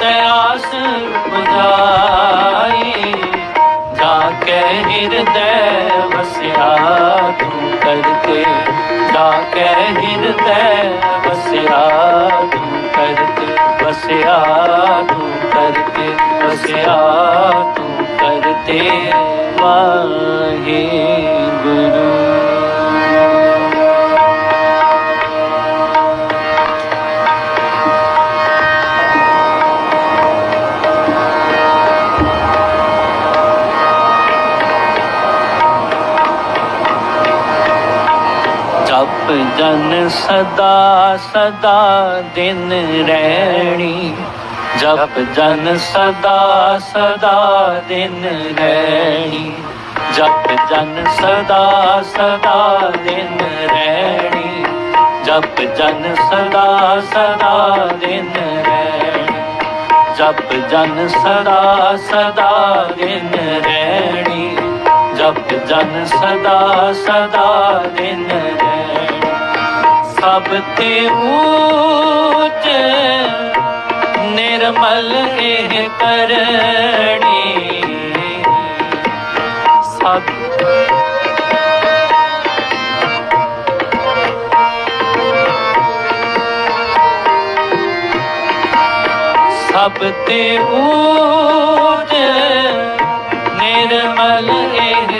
ਤਿਆਸ ਬੁਝਾਈ ਜਾ ਕੇ ਹਿਰਦੈ ਵਸਿਆ ਤੂੰ ਕਰਕੇ। ਜਾ ਕੇ ਹਿਰਦੈ ਵਸਿਆ ਤੂੰ ਕਰਕੇ। ਵਸਿਆ ਤੂੰ ਕਰਕੇ, ਵਸਿਆ ਤੂੰ ਕਰਤੇ ਵਾਹੀ ਜਪ ਜਨ ਸਦਾ ਸਦਾ ਦਿਨ ਰਹਿਣੀ। ਜਪ ਜਨ ਸਦਾ ਸਦਾ ਦਿਨ ਰਹਿਣੀ। ਜਪ ਜਨ ਸਦਾ ਸਦਾ ਦਿਨ ਰਹਿਣੀ। ਜਪ ਜਨ ਸਦਾ ਸਦਾ ਦਿਨ ਰਹਿਣੀ। ਜਪ ਜਨ ਸਦਾ ਸਦਾ ਦਿਨ ਰਹਿਣੀ। ਜਪ ਜਨ ਸਦਾ ਸਦਾ ਦਿਨ ਰਹਿਣੀ ਸਭ ਤੇ ਊਚ ਨਿਰਮਲ ਇਹ ਕਰਣੀ। ਸਭ ਸਭ ਤੇ ਊਜ ਨਿਰਮਲ ਇਹ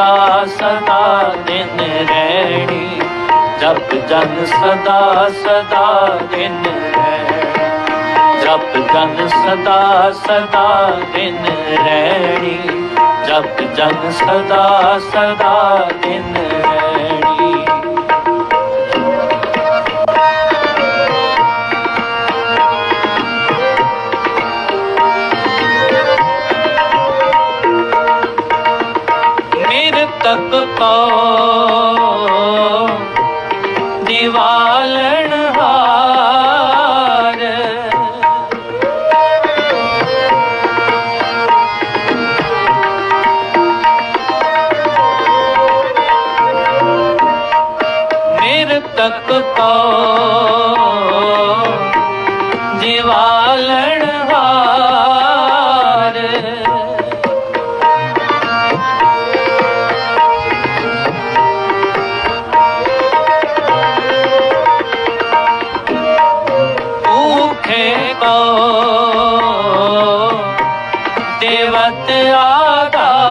ਸਦਾ ਸਦਾ ਦਿਨ ਰਹਿਣੀ, ਜਪ ਜਨ ਸਦਾ ਸਦਾ ਦਿਨ ਰਹਿਣੀ। ਜਪ ਜਨ ਸਦਾ ਸਦਾ ਦਿਨ ਰਹਿਣੀ, ਜਪ ਜਨ ਸਦਾ ਸਦਾ ਦਿਨ ਮੇਰੇ ਤੱਕ ਕੋ ਦੀਵਾਲਣ ਹਾਰ। ਮੇਰੇ ਕੋ ਦੇਵਤ